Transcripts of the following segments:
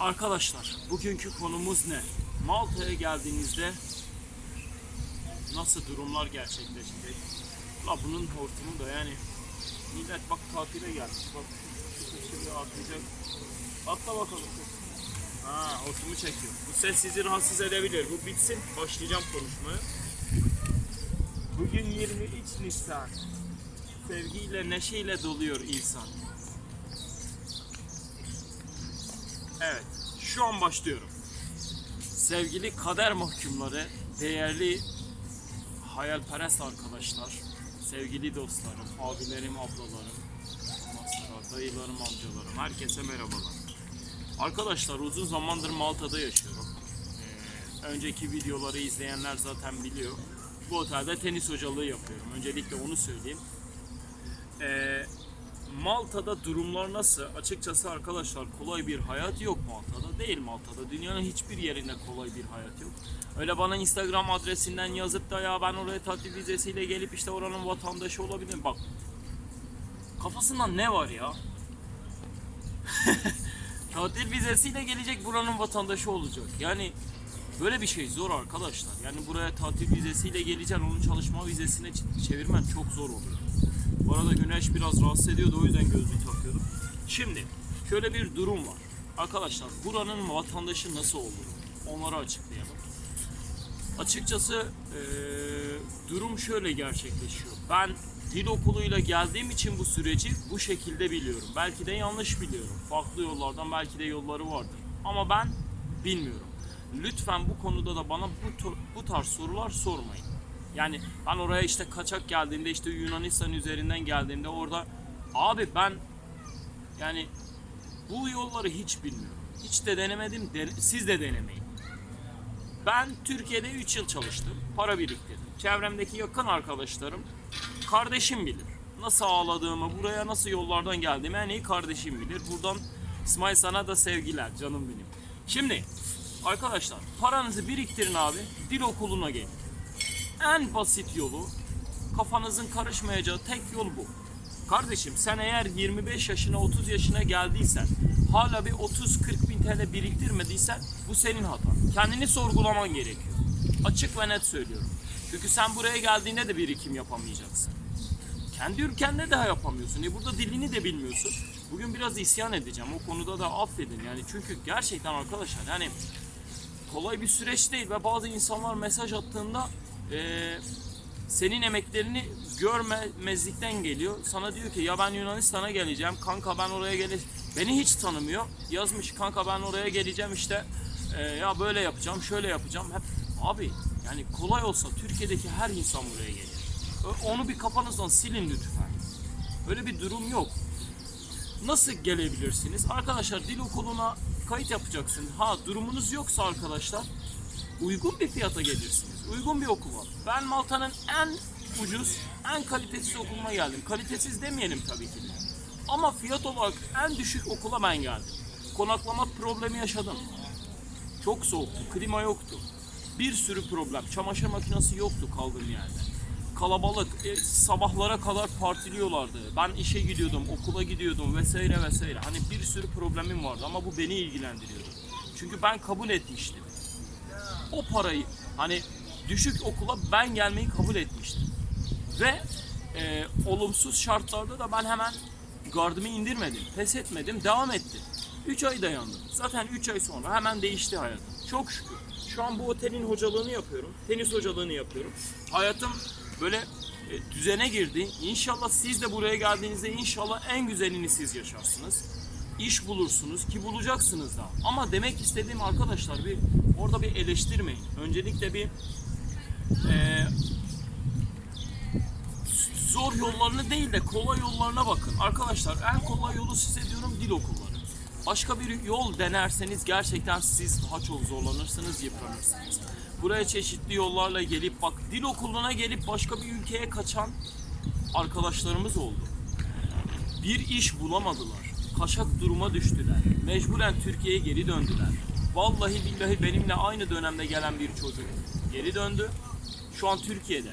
Arkadaşlar bugünkü konumuz ne? Malta'ya geldiğinizde nasıl durumlar gerçekleşecek? La bunun hortumu da yani millet bak tatile gelmiş bak şimdi atlayacak. Atla bakalım. Ha hortumu çekiyor. Bu ses sizi rahatsız edebilir. Bu bitsin başlayacağım konuşmaya. Bugün 23 Nisan. Sevgiyle, neşeyle doluyor insan. Evet, şu an başlıyorum. Sevgili kader mahkumları, değerli hayalperest arkadaşlar, sevgili dostlarım, abilerim, ablalarım, sonra dayılarım, amcalarım, herkese merhabalar. Arkadaşlar uzun zamandır Malta'da yaşıyorum. Ee, önceki videoları izleyenler zaten biliyor. Bu otelde tenis hocalığı yapıyorum. Öncelikle onu söyleyeyim. Ee, Malta'da durumlar nasıl? Açıkçası arkadaşlar kolay bir hayat yok Malta'da. Değil Malta'da. Dünyanın hiçbir yerinde kolay bir hayat yok. Öyle bana Instagram adresinden yazıp da ya ben oraya tatil vizesiyle gelip işte oranın vatandaşı olabilirim. Bak kafasında ne var ya? tatil vizesiyle gelecek buranın vatandaşı olacak. Yani böyle bir şey zor arkadaşlar. Yani buraya tatil vizesiyle geleceksin onun çalışma vizesine çevirmen çok zor oluyor. Bu arada güneş biraz rahatsız ediyordu o yüzden gözlük takıyordum. Şimdi şöyle bir durum var. Arkadaşlar buranın vatandaşı nasıl olur? Onları açıklayalım. Açıkçası eee, durum şöyle gerçekleşiyor. Ben dil okuluyla geldiğim için bu süreci bu şekilde biliyorum. Belki de yanlış biliyorum. Farklı yollardan belki de yolları vardır. Ama ben bilmiyorum. Lütfen bu konuda da bana bu, bu tarz sorular sormayın. Yani ben oraya işte kaçak geldiğimde işte Yunanistan üzerinden geldiğimde orada abi ben yani bu yolları hiç bilmiyorum. Hiç de denemedim. de- siz de denemeyin. Ben Türkiye'de 3 yıl çalıştım. Para biriktirdim. Çevremdeki yakın arkadaşlarım kardeşim bilir. Nasıl ağladığımı, buraya nasıl yollardan geldiğimi en iyi kardeşim bilir. Buradan İsmail sana da sevgiler canım benim. Şimdi arkadaşlar paranızı biriktirin abi. Dil okuluna gelin. En basit yolu kafanızın karışmayacağı tek yol bu. Kardeşim sen eğer 25 yaşına 30 yaşına geldiysen hala bir 30-40 bin TL biriktirmediysen bu senin hatan. Kendini sorgulaman gerekiyor. Açık ve net söylüyorum. Çünkü sen buraya geldiğinde de birikim yapamayacaksın. Kendi ülkende de yapamıyorsun. E burada dilini de bilmiyorsun. Bugün biraz isyan edeceğim. O konuda da affedin. Yani çünkü gerçekten arkadaşlar yani kolay bir süreç değil ve bazı insanlar mesaj attığında eee, senin emeklerini görmemezlikten geliyor. Sana diyor ki ya ben Yunanistan'a geleceğim. Kanka ben oraya gele Beni hiç tanımıyor. Yazmış kanka ben oraya geleceğim işte. eee, ya böyle yapacağım, şöyle yapacağım. Hep abi yani kolay olsa Türkiye'deki her insan buraya gelir. Onu bir kafanızdan silin lütfen. Öyle bir durum yok. Nasıl gelebilirsiniz? Arkadaşlar dil okuluna kayıt yapacaksınız. Ha durumunuz yoksa arkadaşlar uygun bir fiyata gelirsiniz. Uygun bir okul var. Ben Malta'nın en ucuz, en kalitesiz okuluna geldim. Kalitesiz demeyelim tabii ki. Ama fiyat olarak en düşük okula ben geldim. Konaklama problemi yaşadım. Çok soğuktu, klima yoktu. Bir sürü problem. Çamaşır makinesi yoktu kaldığım yerde. Kalabalık, e, sabahlara kadar partiliyorlardı. Ben işe gidiyordum, okula gidiyordum vesaire vesaire. Hani bir sürü problemim vardı ama bu beni ilgilendiriyordu. Çünkü ben kabul etmiştim. O parayı hani düşük okula ben gelmeyi kabul etmiştim. Ve e, olumsuz şartlarda da ben hemen gardımı indirmedim, pes etmedim, devam ettim. 3 ay dayandım. Zaten 3 ay sonra hemen değişti hayatım. Çok şükür. Şu an bu otelin hocalığını yapıyorum. Tenis hocalığını yapıyorum. Hayatım böyle e, düzene girdi. İnşallah siz de buraya geldiğinizde inşallah en güzelini siz yaşarsınız. İş bulursunuz ki bulacaksınız da. Ama demek istediğim arkadaşlar bir orada bir eleştirmeyin. Öncelikle bir e, zor yollarını değil de kolay yollarına bakın. Arkadaşlar en kolay yolu size diyorum dil okulları. Başka bir yol denerseniz gerçekten siz daha çok zorlanırsınız, yıpranırsınız. Buraya çeşitli yollarla gelip bak dil okuluna gelip başka bir ülkeye kaçan arkadaşlarımız oldu. Bir iş bulamadılar. Kaşak duruma düştüler. Mecburen Türkiye'ye geri döndüler. Vallahi billahi benimle aynı dönemde gelen bir çocuk geri döndü. Şu an Türkiye'de.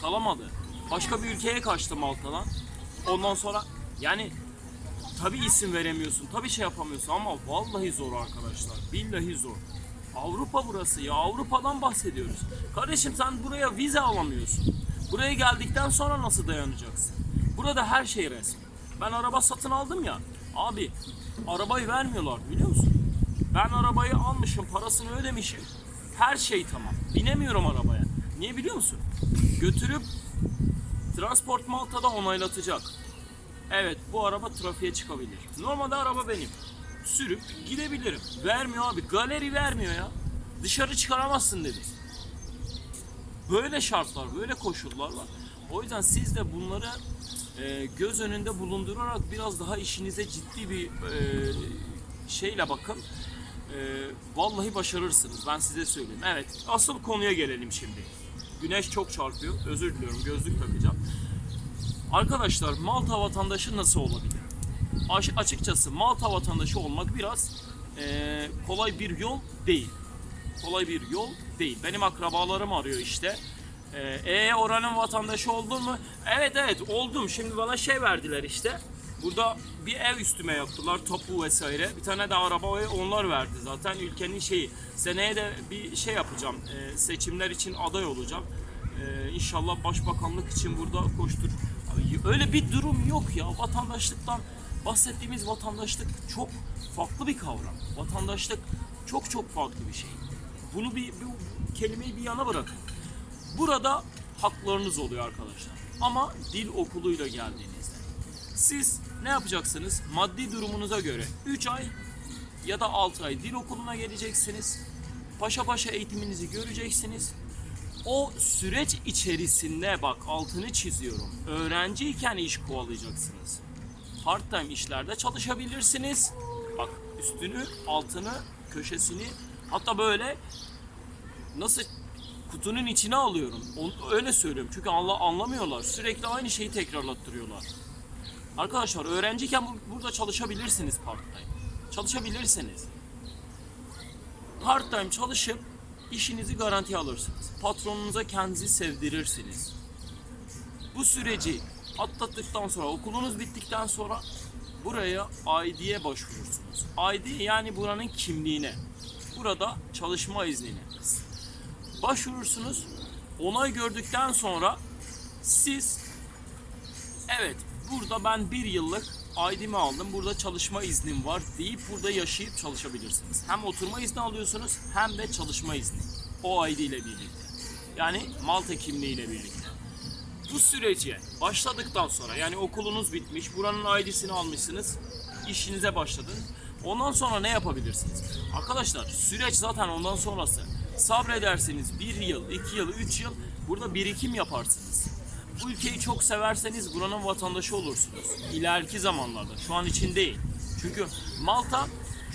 Kalamadı. Başka bir ülkeye kaçtı Malta'dan. Ondan sonra yani Tabi isim veremiyorsun, tabi şey yapamıyorsun ama vallahi zor arkadaşlar. Billahi zor. Avrupa burası ya Avrupa'dan bahsediyoruz. Kardeşim sen buraya vize alamıyorsun. Buraya geldikten sonra nasıl dayanacaksın? Burada her şey resmi. Ben araba satın aldım ya. Abi arabayı vermiyorlar biliyor musun? Ben arabayı almışım, parasını ödemişim. Her şey tamam. Binemiyorum arabaya. Niye biliyor musun? Götürüp Transport Malta'da onaylatacak. Evet bu araba trafiğe çıkabilir. Normalde araba benim. Sürüp gidebilirim. Vermiyor abi. Galeri vermiyor ya. Dışarı çıkaramazsın dedi. Böyle şartlar, böyle koşullar var. O yüzden siz de bunları e, göz önünde bulundurarak biraz daha işinize ciddi bir e, şeyle bakın. E, vallahi başarırsınız. Ben size söyleyeyim. Evet. Asıl konuya gelelim şimdi. Güneş çok çarpıyor. Özür diliyorum. Gözlük takacağım. Arkadaşlar Malta vatandaşı nasıl olabilir? Açıkçası Malta vatandaşı olmak biraz eee, kolay bir yol değil. Kolay bir yol değil. Benim akrabalarım arıyor işte. Eee "E, oranın vatandaşı oldun mu? Evet evet oldum. Şimdi bana şey verdiler işte. Burada bir ev üstüme yaptılar tapu vesaire. Bir tane de araba onlar verdi zaten ülkenin şeyi. Seneye de bir şey yapacağım. Eee, seçimler için aday olacağım. Eee inşallah başbakanlık için burada koştur. Öyle bir durum yok ya. Vatandaşlıktan bahsettiğimiz vatandaşlık çok farklı bir kavram. Vatandaşlık çok çok farklı bir şey. Bunu bir, bu kelimeyi bir yana bırakın. Burada haklarınız oluyor arkadaşlar. Ama dil okuluyla geldiğinizde. Siz ne yapacaksınız? Maddi durumunuza göre 3 ay ya da 6 ay dil okuluna geleceksiniz. Paşa paşa eğitiminizi göreceksiniz. O süreç içerisinde bak altını çiziyorum. Öğrenciyken iş kovalayacaksınız. Part time işlerde çalışabilirsiniz. Bak üstünü, altını, köşesini hatta böyle nasıl kutunun içine alıyorum. Öyle söylüyorum. Çünkü anla, anlamıyorlar. Sürekli aynı şeyi tekrarlattırıyorlar. Arkadaşlar öğrenciyken bu- burada çalışabilirsiniz part time. Çalışabilirsiniz. Part time çalışıp işinizi garantiye alırsınız. Patronunuza kendinizi sevdirirsiniz. Bu süreci atlattıktan sonra, okulunuz bittikten sonra buraya ID'ye başvurursunuz. ID yani buranın kimliğine. Burada çalışma iznine. Başvurursunuz. Onay gördükten sonra siz evet burada ben bir yıllık ID'mi aldım. Burada çalışma iznim var deyip burada yaşayıp çalışabilirsiniz. Hem oturma izni alıyorsunuz hem de çalışma izni. O ID ile birlikte. Yani Malta kimliği ile birlikte. Bu sürece başladıktan sonra yani okulunuz bitmiş, buranın ID'sini almışsınız, işinize başladın. Ondan sonra ne yapabilirsiniz? Arkadaşlar süreç zaten ondan sonrası. Sabredersiniz bir yıl, iki yıl, üç yıl burada birikim yaparsınız. Bu ülkeyi çok severseniz buranın vatandaşı olursunuz. İleriki zamanlarda, şu an için değil. Çünkü Malta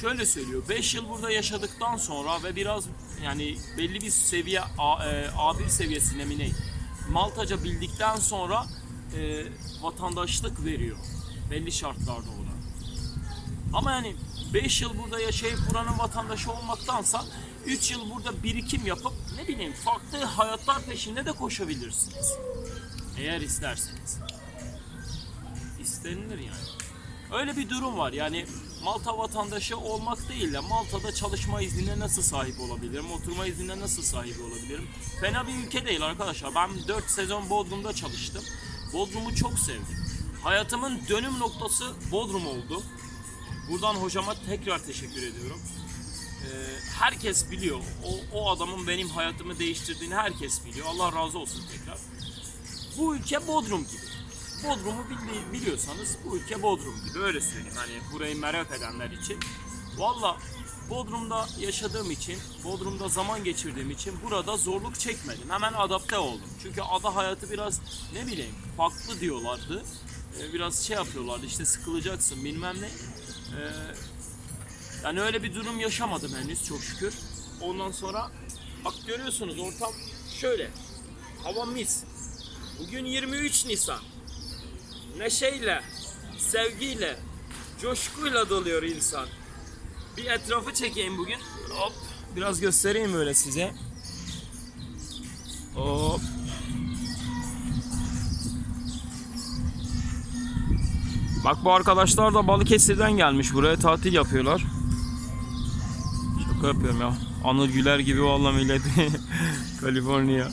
şöyle söylüyor, 5 yıl burada yaşadıktan sonra ve biraz yani belli bir seviye A, e, A1 seviyesine mi ne? Maltaca bildikten sonra e, vatandaşlık veriyor. Belli şartlarda o da. Ama yani 5 yıl burada yaşayıp buranın vatandaşı olmaktansa 3 yıl burada birikim yapıp ne bileyim farklı hayatlar peşinde de koşabilirsiniz. Eğer isterseniz. İstenilir yani. Öyle bir durum var yani Malta vatandaşı olmak değil de Malta'da çalışma iznine nasıl sahip olabilirim, oturma iznine nasıl sahip olabilirim? Fena bir ülke değil arkadaşlar. Ben 4 sezon Bodrum'da çalıştım. Bodrum'u çok sevdim. Hayatımın dönüm noktası Bodrum oldu. Buradan hocama tekrar teşekkür ediyorum. Ee, herkes biliyor. O, o adamın benim hayatımı değiştirdiğini herkes biliyor. Allah razı olsun tekrar. Bu ülke Bodrum gibi. Bodrum'u bili- biliyorsanız bu ülke Bodrum gibi öyle söyleyeyim. Hani burayı merak edenler için. Valla Bodrum'da yaşadığım için, Bodrum'da zaman geçirdiğim için burada zorluk çekmedim. Hemen adapte oldum. Çünkü ada hayatı biraz ne bileyim farklı diyorlardı. Ee, biraz şey yapıyorlardı işte sıkılacaksın bilmem ne. Ee, yani öyle bir durum yaşamadım henüz çok şükür. Ondan sonra bak görüyorsunuz ortam şöyle. Hava mis. Bugün 23 Nisan. Neşeyle, sevgiyle, coşkuyla doluyor insan. Bir etrafı çekeyim bugün. Hop. Biraz göstereyim öyle size. Hop. Bak bu arkadaşlar da Balıkesir'den gelmiş buraya tatil yapıyorlar. Şaka yapıyorum ya. Anıl Güler gibi vallahi milleti. Kaliforniya.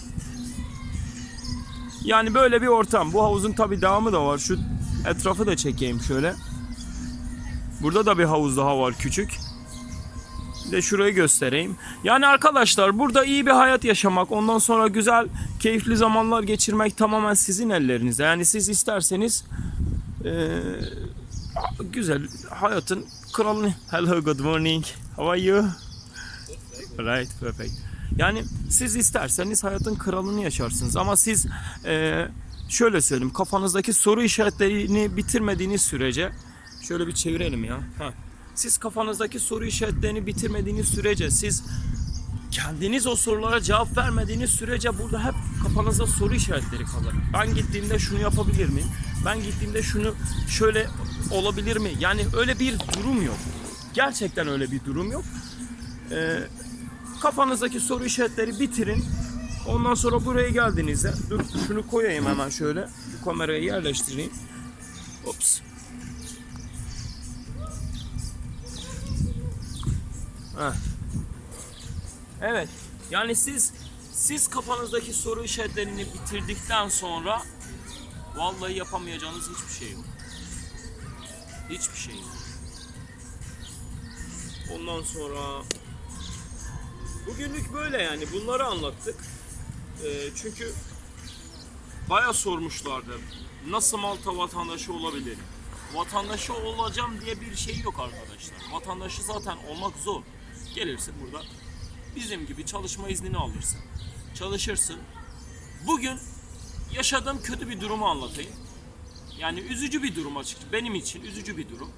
Yani böyle bir ortam. Bu havuzun tabi devamı da var. Şu etrafı da çekeyim şöyle. Burada da bir havuz daha var küçük. Bir de şurayı göstereyim. Yani arkadaşlar burada iyi bir hayat yaşamak, ondan sonra güzel, keyifli zamanlar geçirmek tamamen sizin ellerinizde. Yani siz isterseniz eee, güzel hayatın kralını. Hello, good morning. How are you? Right, perfect. Yani siz isterseniz hayatın kralını yaşarsınız ama siz eee, şöyle söyleyeyim kafanızdaki soru işaretlerini bitirmediğiniz sürece şöyle bir çevirelim ya. Ha. Siz kafanızdaki soru işaretlerini bitirmediğiniz sürece siz kendiniz o sorulara cevap vermediğiniz sürece burada hep kafanızda soru işaretleri kalır. Ben gittiğimde şunu yapabilir miyim? Ben gittiğimde şunu şöyle olabilir mi? Yani öyle bir durum yok. Gerçekten öyle bir durum yok. Ee, kafanızdaki soru işaretleri bitirin. Ondan sonra buraya geldiğinizde dur şunu koyayım hemen şöyle. Bu kamerayı yerleştireyim. Ops. Heh. Evet. Yani siz siz kafanızdaki soru işaretlerini bitirdikten sonra vallahi yapamayacağınız hiçbir şey yok. Hiçbir şey yok. Ondan sonra bugünlük böyle yani bunları anlattık. Ee, çünkü bayağı sormuşlardı. Nasıl Malta vatandaşı olabilirim? Vatandaşı olacağım diye bir şey yok arkadaşlar. Vatandaşı zaten olmak zor. Gelirsin burada bizim gibi çalışma iznini alırsın. Çalışırsın. Bugün yaşadığım kötü bir durumu anlatayım. Yani üzücü bir durum açıkçası. Benim için üzücü bir durum.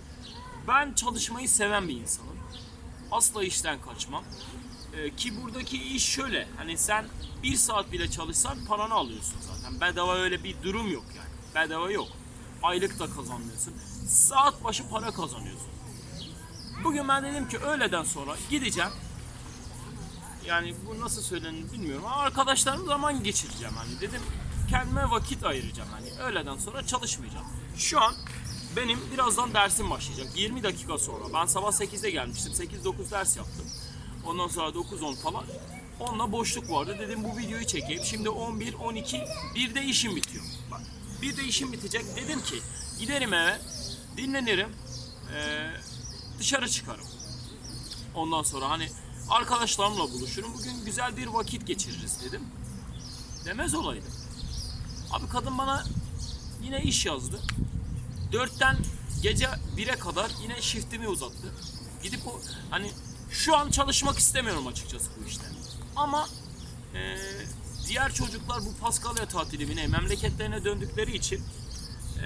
Ben çalışmayı seven bir insanım. Asla işten kaçmam. Ee, ki buradaki iş şöyle. Hani sen bir saat bile çalışsan paranı alıyorsun zaten. Bedava öyle bir durum yok yani. Bedava yok. Aylık da kazanmıyorsun. Saat başı para kazanıyorsun. Bugün ben dedim ki öğleden sonra gideceğim. Yani bu nasıl söylenir bilmiyorum ama arkadaşlarımla zaman geçireceğim hani dedim kendime vakit ayıracağım hani öğleden sonra çalışmayacağım. Şu an benim birazdan dersim başlayacak 20 dakika sonra ben sabah 8'de gelmiştim 8-9 ders yaptım. Ondan sonra 9-10 falan. Onunla boşluk vardı. Dedim bu videoyu çekeyim. Şimdi 11, 12, bir de işim bitiyor. Bak, bir de işim bitecek. Dedim ki giderim eve, dinlenirim, eee, dışarı çıkarım. Ondan sonra hani arkadaşlarımla buluşurum. Bugün güzel bir vakit geçiririz dedim. Demez olaydım. Abi kadın bana yine iş yazdı. Dörtten gece 1'e kadar yine shiftimi uzattı. Gidip o hani şu an çalışmak istemiyorum açıkçası bu işte. Ama eee, diğer çocuklar bu Paskalya tatilimine memleketlerine döndükleri için eee,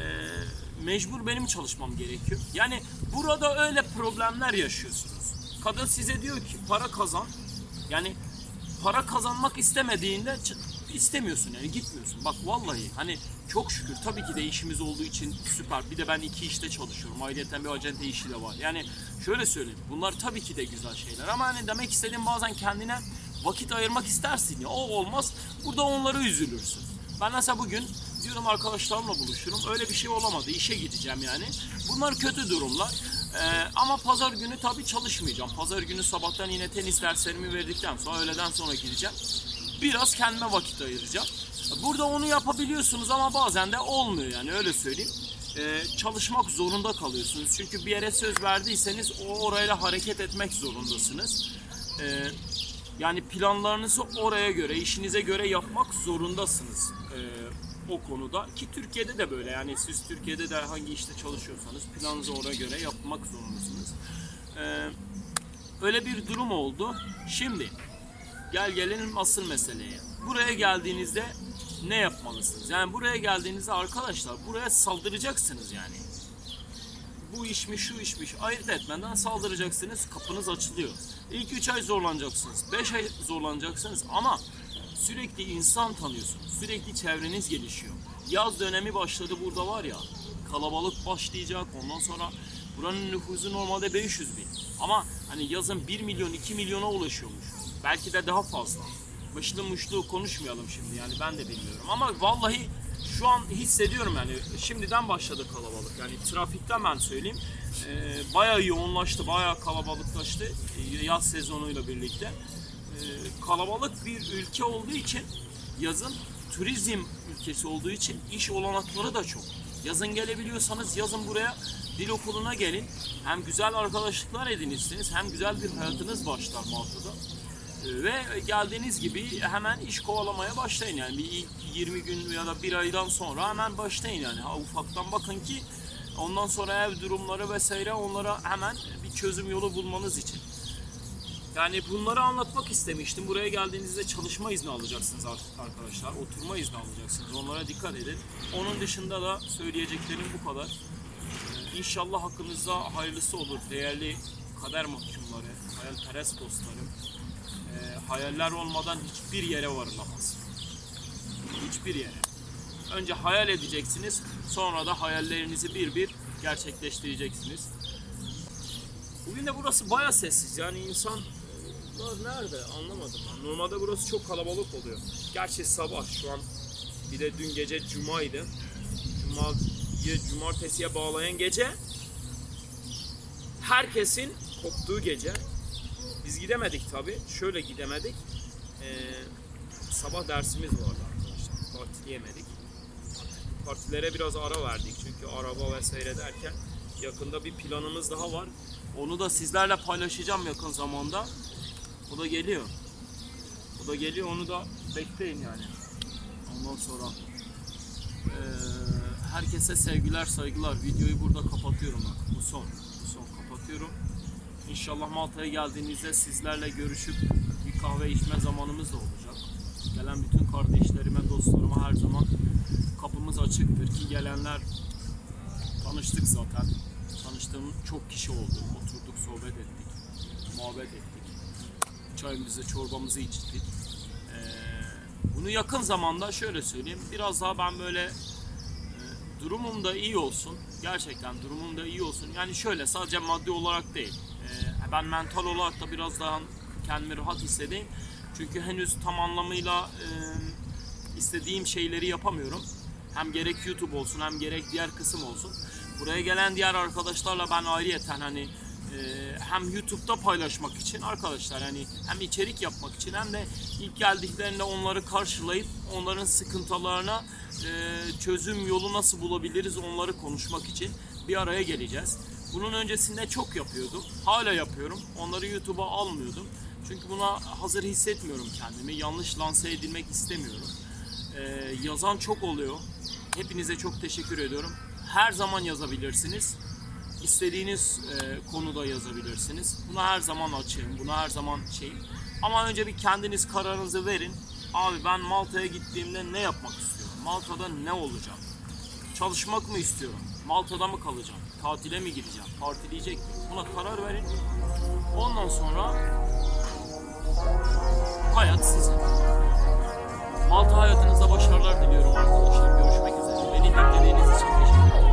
mecbur benim çalışmam gerekiyor. Yani burada öyle problemler yaşıyorsunuz. Kadın size diyor ki para kazan. Yani para kazanmak istemediğinde istemiyorsun yani gitmiyorsun. Bak vallahi hani çok şükür tabii ki de işimiz olduğu için süper. Bir de ben iki işte çalışıyorum. Ayrıca bir acente işi de var. Yani şöyle söyleyeyim. Bunlar tabii ki de güzel şeyler ama hani demek istediğim bazen kendine vakit ayırmak istersin ya. O olmaz. Burada onları üzülürsün. Ben mesela bugün diyorum arkadaşlarımla buluşurum. Öyle bir şey olamadı. İşe gideceğim yani. Bunlar kötü durumlar. Ee, ama pazar günü tabii çalışmayacağım. Pazar günü sabahtan yine tenis derslerimi verdikten sonra öğleden sonra gideceğim. Biraz kendime vakit ayıracağım. Burada onu yapabiliyorsunuz ama bazen de olmuyor yani öyle söyleyeyim. Ee, çalışmak zorunda kalıyorsunuz. Çünkü bir yere söz verdiyseniz o orayla hareket etmek zorundasınız. Ee, yani planlarınızı oraya göre, işinize göre yapmak zorundasınız ee, o konuda. Ki Türkiye'de de böyle yani siz Türkiye'de de hangi işte çalışıyorsanız planınızı oraya göre yapmak zorundasınız. Ee, öyle bir durum oldu. Şimdi gel gelelim asıl meseleye. Buraya geldiğinizde ne yapmalısınız? Yani buraya geldiğinizde arkadaşlar buraya saldıracaksınız yani. Bu işmiş şu işmiş ayırt etmeden saldıracaksınız kapınız açılıyor. İlk 3 ay zorlanacaksınız. 5 ay zorlanacaksınız ama sürekli insan tanıyorsunuz. Sürekli çevreniz gelişiyor. Yaz dönemi başladı burada var ya kalabalık başlayacak ondan sonra buranın nüfusu normalde 500 bin. Ama hani yazın 1 milyon 2 milyona ulaşıyormuş. Belki de daha fazla. Başlı muşlu konuşmayalım şimdi yani ben de bilmiyorum ama vallahi şu an hissediyorum yani şimdiden başladı kalabalık. Yani trafikten ben söyleyeyim. Ee, bayağı yoğunlaştı, bayağı kalabalıklaştı e, yaz sezonuyla birlikte. Ee, kalabalık bir ülke olduğu için yazın turizm ülkesi olduğu için iş olanakları da çok. Yazın gelebiliyorsanız yazın buraya dil okuluna gelin. Hem güzel arkadaşlıklar edinirsiniz hem güzel bir hayatınız başlar Malta'da. Ee, Ve geldiğiniz gibi hemen iş kovalamaya başlayın yani bir ilk 20 gün ya da bir aydan sonra hemen başlayın yani ha, ufaktan bakın ki ondan sonra ev durumları vesaire onlara hemen bir çözüm yolu bulmanız için. Yani bunları anlatmak istemiştim. Buraya geldiğinizde çalışma izni alacaksınız ar- arkadaşlar. Oturma izni alacaksınız. Onlara dikkat edin. Onun dışında da söyleyeceklerim bu kadar. Ee, İnşallah hakkınızda hayırlısı olur. Değerli kader mahkumları, hayalperest dostlarım. Ee, hayaller olmadan hiçbir yere varılamaz. Hiçbir yere. Önce hayal edeceksiniz. Sonra da hayallerinizi bir bir gerçekleştireceksiniz. Bugün de burası baya sessiz. Yani insan Bunlar nerede anlamadım ben. Normalde burası çok kalabalık oluyor. Gerçi sabah şu an bir de dün gece cumaydı. Cuma'yı cumartesiye bağlayan gece herkesin koptuğu gece. Biz gidemedik tabi. Şöyle gidemedik. Ee, sabah dersimiz vardı arkadaşlar. Partileyemedik. Partilere biraz ara verdik çünkü araba vesaire derken yakında bir planımız daha var. Onu da sizlerle paylaşacağım yakın zamanda. O da geliyor. O da geliyor onu da bekleyin yani. Ondan sonra eee, herkese sevgiler saygılar. Videoyu burada kapatıyorum bak. Bu son. Bu son kapatıyorum. İnşallah Malta'ya geldiğinizde sizlerle görüşüp bir kahve içme zamanımız da olacak. Gelen bütün kardeşlerime, dostlarıma her zaman kapımız açıktır ki gelenler tanıştık zaten. Tanıştığım çok kişi oldu. Oturduk, sohbet ettik, muhabbet ettik çayımızı, çorbamızı içtik. Ee, bunu yakın zamanda şöyle söyleyeyim. Biraz daha ben böyle e, durumum da iyi olsun. Gerçekten durumum da iyi olsun. Yani şöyle sadece maddi olarak değil. Ee, ben mental olarak da biraz daha kendimi rahat hissedeyim. Çünkü henüz tam anlamıyla e, istediğim şeyleri yapamıyorum. Hem gerek YouTube olsun hem gerek diğer kısım olsun. Buraya gelen diğer arkadaşlarla ben ayrıyeten hani e, hem YouTube'da paylaşmak için arkadaşlar hani hem içerik yapmak için hem de ilk geldiklerinde onları karşılayıp onların sıkıntılarına e, çözüm yolu nasıl bulabiliriz onları konuşmak için bir araya geleceğiz. Bunun öncesinde çok yapıyordum. Hala yapıyorum. Onları YouTube'a almıyordum. Çünkü buna hazır hissetmiyorum kendimi. Yanlış lanse edilmek istemiyorum. Ee, yazan çok oluyor. Hepinize çok teşekkür ediyorum. Her zaman yazabilirsiniz. İstediğiniz e, konuda yazabilirsiniz. Buna her zaman açığım. Buna her zaman şeyim. Ama önce bir kendiniz kararınızı verin. Abi ben Malta'ya gittiğimde ne yapmak istiyorum? Malta'da ne olacak? Çalışmak mı istiyorum? Malta'da mı kalacağım? Tatile mi gideceğim? Partileyecek miyim? Buna karar verin. Ondan sonra hayat sizin. Malta hayatınızda başarılar diliyorum arkadaşlar. Görüşmek üzere. Beni dinlediğiniz için teşekkür ederim.